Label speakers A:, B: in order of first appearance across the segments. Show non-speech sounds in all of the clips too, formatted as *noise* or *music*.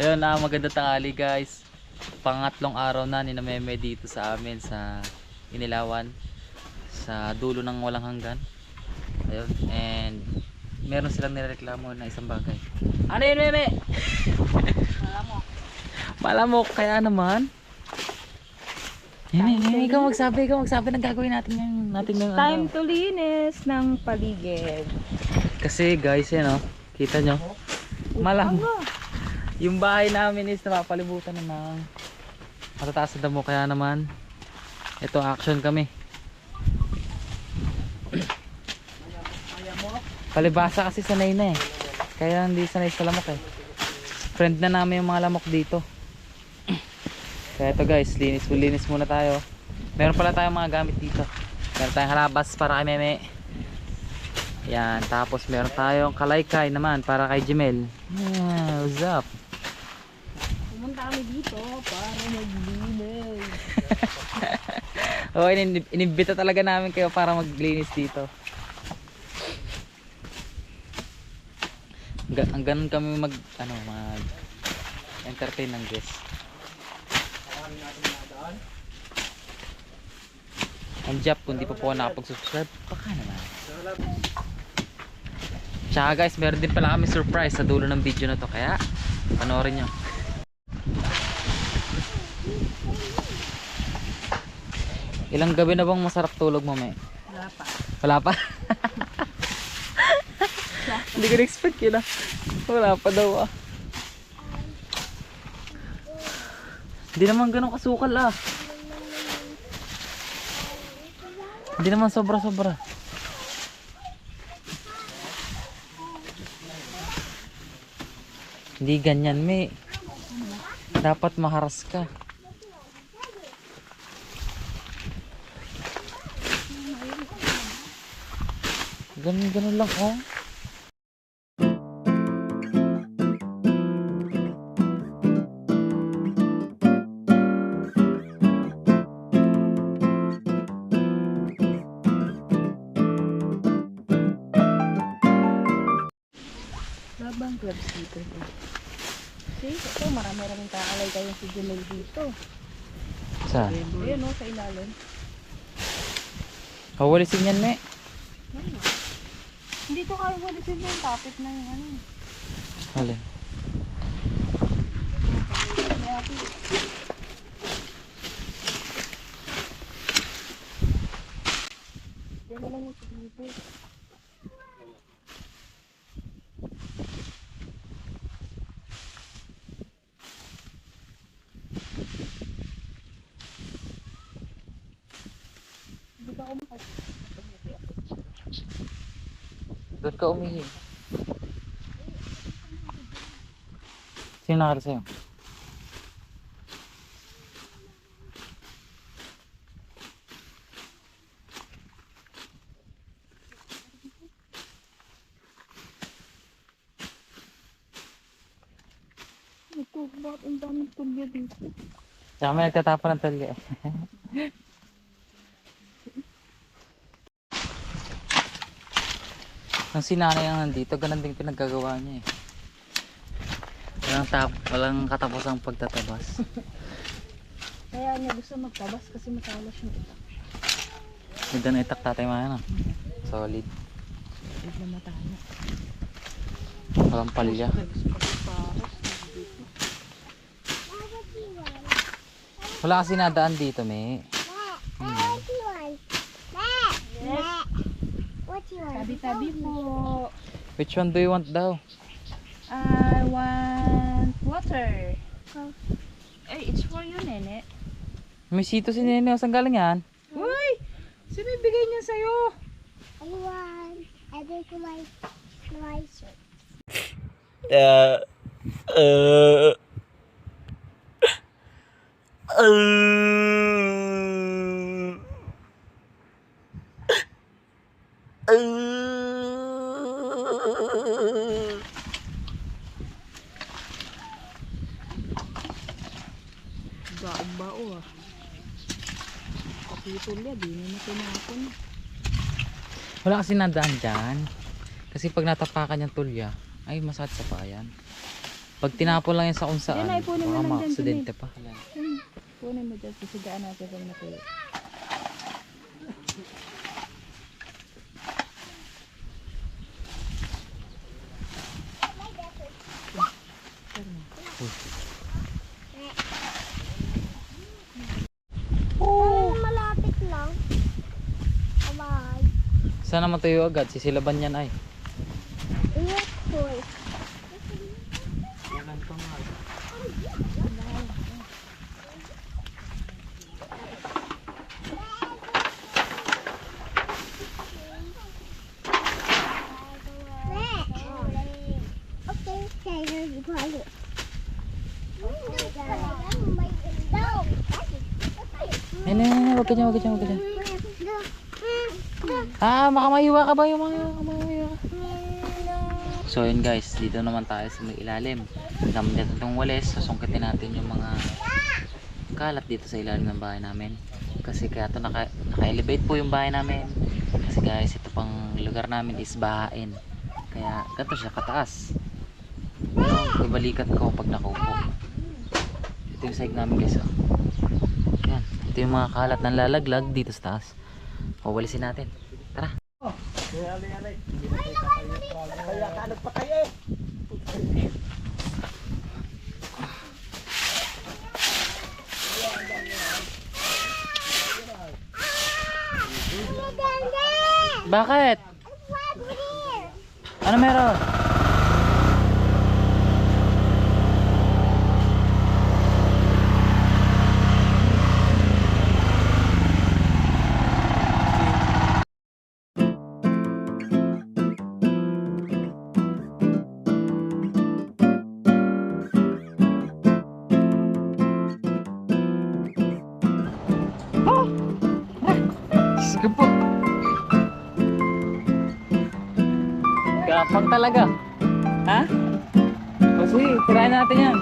A: Ayun na, maganda tanghali guys. Pangatlong araw na ni Meme dito sa amin sa Inilawan. Sa dulo ng walang hanggan. Ayun, and meron silang nireklamo na isang bagay. Ano yun, Meme?
B: Malamok.
A: Malamok, kaya naman. Meme, Meme, ikaw magsabi, ikaw magsabi ng gagawin natin ngayon. Natin ngayon.
B: Time
A: ano.
B: to linis ng paligid.
A: Kasi guys, yan oh. Kita nyo? Malamok. Yung bahay namin is napapalibutan na ng matataas na damo kaya naman ito action kami. Palibasa kasi sanay na eh. Kaya hindi sanay sa lamok eh. Friend na namin yung mga lamok dito. Kaya ito guys linis linis muna tayo. Meron pala tayong mga gamit dito. Meron tayong halabas para kay meme. Yan tapos meron tayong kalaykay naman para kay Jemel yeah, what's up
B: kami dito para maglinis. *laughs*
A: Oo, in inimbita talaga namin kayo para maglinis dito. Hangga- Ang ganun kami mag ano mag entertain ng guests. Ang job kung di pa po nakapag-subscribe, baka naman. Tsaka guys, meron din pala kami surprise sa dulo ng video na to kaya panoorin nyo. Ilang gabi na bang masarap tulog mo, May?
B: Wala pa.
A: Wala pa? Hindi ko na-expect yun ah. Wala pa daw ah. Hindi naman ganun kasukal ah. Hindi naman sobra-sobra. Hindi ganyan, May. Dapat maharas ka. Ganun, ganun lang oh.
B: Babang clubs dito. See, ito marami-raming kaalay kayo si Jumel dito.
A: Saan?
B: Ayun o, sa ilalim.
A: Kawalisin yan, me.
B: Hindi ko kaya walisin yung topic na yung ano.
A: Alin?
B: Diyan lang yung. Hindi ba ako.
A: Doon ka umihi. Sino nakita sa'yo?
B: Ito, bakit ang daming tulya dito?
A: Tsaka may nagtatapon ng talya. Ang sinanay ang nandito, ganun din pinaggagawa niya eh. Walang, tap, walang katapos ang pagtatabas. *laughs*
B: Kaya niya gusto magtabas kasi matalas yung itak.
A: Ganda na itak tatay mga ano. Solid.
B: Huwag na matalo.
A: Walang palya. Wala kasi nadaan dito, me.
B: Tabi-tabi po.
A: Which one do you want daw?
B: I want water. Ay, it's for you, nene.
A: May sito si Nene. Saan galing yan?
B: Uy! Sino ibigay niya sa'yo?
C: I want. I think my my shirt.
A: Uh, uh,
B: Bao-bao ah. Kapitol yan, di na tinapon.
A: Wala kasi nadaan dyan. Kasi pag natapakan yung tulya, ay masakit sa payan. Pag tinapon lang yan sa kung saan, baka ma-aksidente pa.
B: Kunin mo dyan. Sisigaan natin kung natuyo.
C: Oh. malapit lang. Bye.
A: Sana matuyo agad, sisilaban yan ay.
C: Yes, boy. Okay, kaya di ko
A: Ay, nay, nay, wag ka dyan, wag ka dyan, wag ka dyan. Ah, makamahiwa ka ba yung mga makamahiwa ka? So yun guys, dito naman tayo sa may ilalim. Naman dito itong walis, susungkitin natin yung mga kalat dito sa ilalim ng bahay namin. Kasi kaya to naka, naka-elevate po yung bahay namin. Kasi guys, ito pang lugar namin is bahain. Kaya ganito siya kataas. Pero ibalikat ko pag nakaupo. Ito yung side namin guys. Oh. Ito yung mga kalat ng lalaglag dito sa taas. Wawalisin natin. Tara. Bakit? Ano meron? Gapang talaga. Ha? O sige, tirahin natin yan.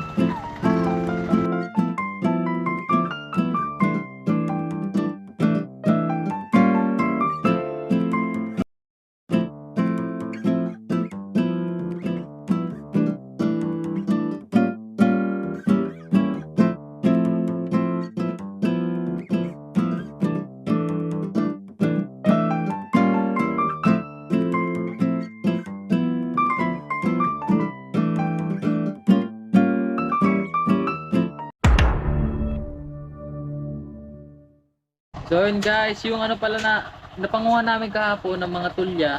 A: So yun guys, yung ano pala na napanguha namin kahapon ng mga tulya,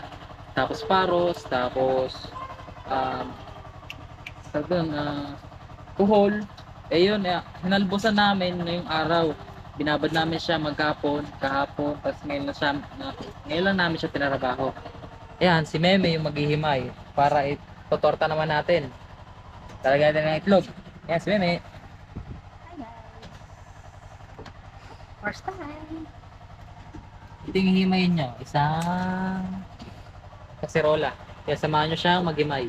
A: tapos paros, tapos um, sa doon, ah, kuhol. Eh yun, eh, hinalbosan namin ngayong araw. Binabad namin siya magkapon, kahapon, tapos ngayon na siya, ngayon lang namin siya tinarabaho. Ayan, si Meme yung maghihimay para itotorta naman natin. Talagyan natin ng itlog. Ayan, si Meme.
B: First time.
A: Ito yung hihimayin nyo. Isang kaserola. Kaya samahan nyo siyang maghimay.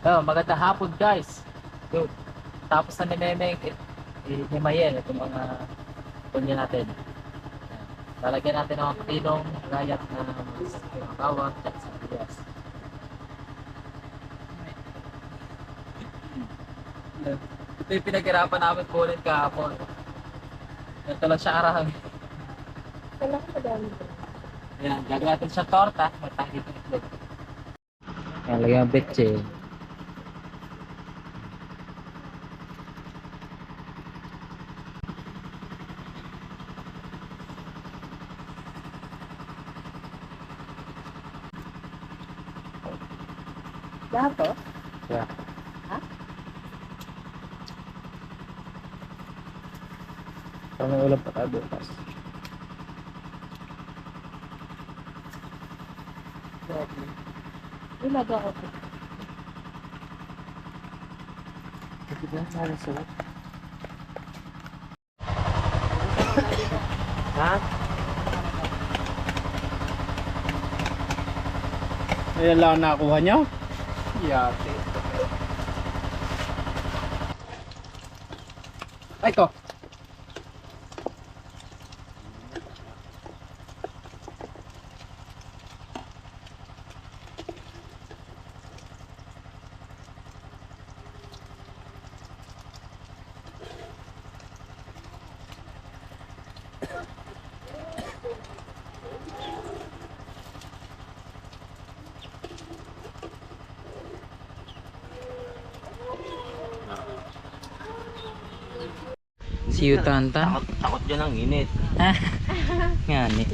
A: Oh, magandang hapon guys. Good. Tapos na ni Meme eh, himayin itong mga punya natin. Lalagyan natin ng mga pilong gayat na mga bawang at sibuyas. Ito yung pinaghirapan namin kunin kahapon. Ito lang siya arahang.
B: Wala ko madami.
A: Ayan, gagawin natin siya torta. Matangit ng itlog. Ayan, lagyan ang betche.
B: Lahat to?
A: Yeah.
B: Ha?
A: Parang may ulam pa tayo bukas.
B: Ilag ako to.
A: Ha?
D: Ayan lang ang nakuha nyo? Yate. Ay, ito.
A: Si Yutanta.
E: Takot, takot dyan ang init. *laughs*
A: Nga ni.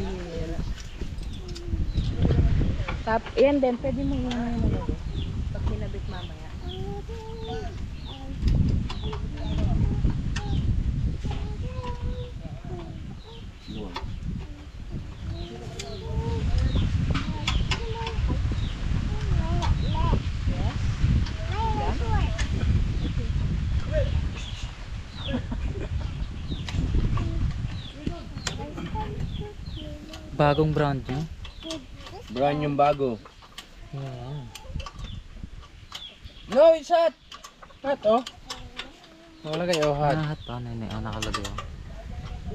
B: Tap, yan din, pwede mo yung ano lagay. Pag kinabit mamaya.
E: Doon.
A: Bagong brand nyo.
E: Brand yung bago.
A: Yan.
E: No, it's hot. Hot, oh. Wala kayo, hot.
A: Ah, hot pa. Yun? Ah, nakalagay. oh.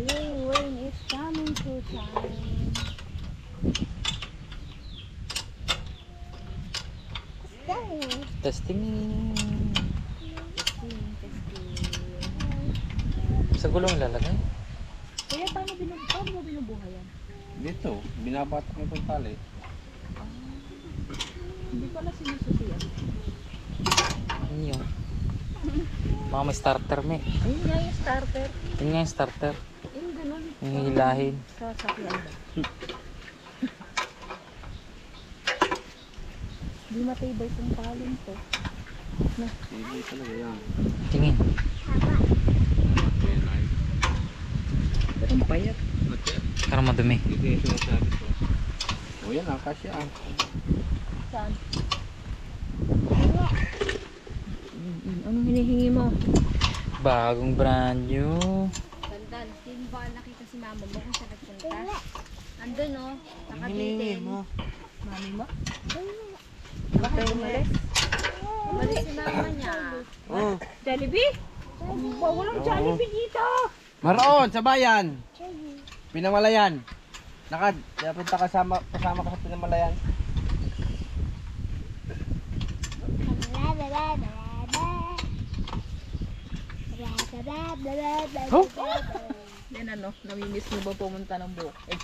C: Rain, rain is coming to town. Dang.
A: Testing. Sa gulong lalagay.
B: Kaya paano, binub paano mo binubuhay yan?
E: Dito, binabatak mo itong tali.
B: Hindi pala sinususiyan.
A: Ano yun? Mga may starter me.
B: Ayun nga yung starter.
A: Yun nga yung starter.
B: Yung ganun.
A: Yung hilahin.
B: Sa sakyan ba? Di matibay itong talon to.
E: Sige, talaga yan.
A: Tingin.
B: Pero ang payat.
A: Para madumi.
E: Yung sinasabi ko. O yan, ah, kasya ah.
B: Saan? Anong hinihingi mo?
A: Bagong brand new.
F: Dandan, hindi mo ba nakita si mama mo kung saan nagpunta? Andun oh, nakabitin.
B: Mami mo?
F: Bakit umalis? Umalis si mama niya.
E: Oh.
B: Jollibee? Ba, walang Jollibee dito!
E: Maroon, sa bayan. Pinamalayan. Nakad, kaya punta kasama, kasama ka sa Pinamalayan.
C: Oh?
B: Yan ano, namimiss mo ba pumunta ng bukid?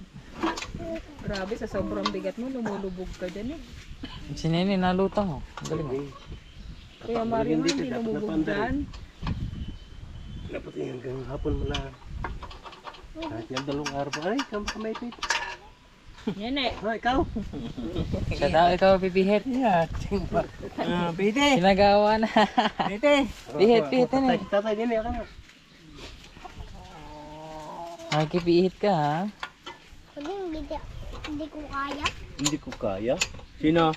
B: *laughs* Grabe, sa sobrang bigat mo, lumulubog ka dyan eh.
A: Si Nene, nalutang oh. Ang galing oh.
B: Kaya Mario hindi lumubog dyan.
D: Dapat yung hanggang hapon mo na. Kahit yung dalawang araw pa. Ay, kama kamay
B: Yan eh. *laughs*
D: Ah, ikaw?
A: Siya daw, ikaw pipihit.
D: Yeah, tingba. Ah, pwede.
A: Sinagawa na.
D: Pwede.
A: Pihit, pihit na.
D: Tatay din eh, ka
A: Makikipihit ka ha.
C: Hindi, hindi, ko kaya.
E: Hindi ko kaya. Sino?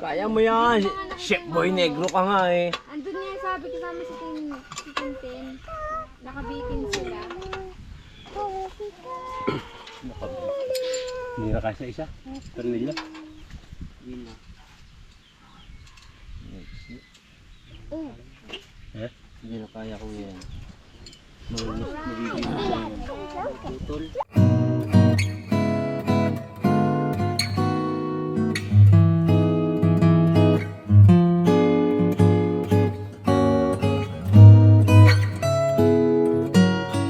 E: Kaya mo yan. Chef boy negro ka nga eh.
F: Andun nga yung sabi ko sa amin si Tin, si Tintin. Nakabitin sila.
D: Hindi na kasi isa. Pero nila. Eh?
E: Hindi na kaya ko yan.
C: Putol.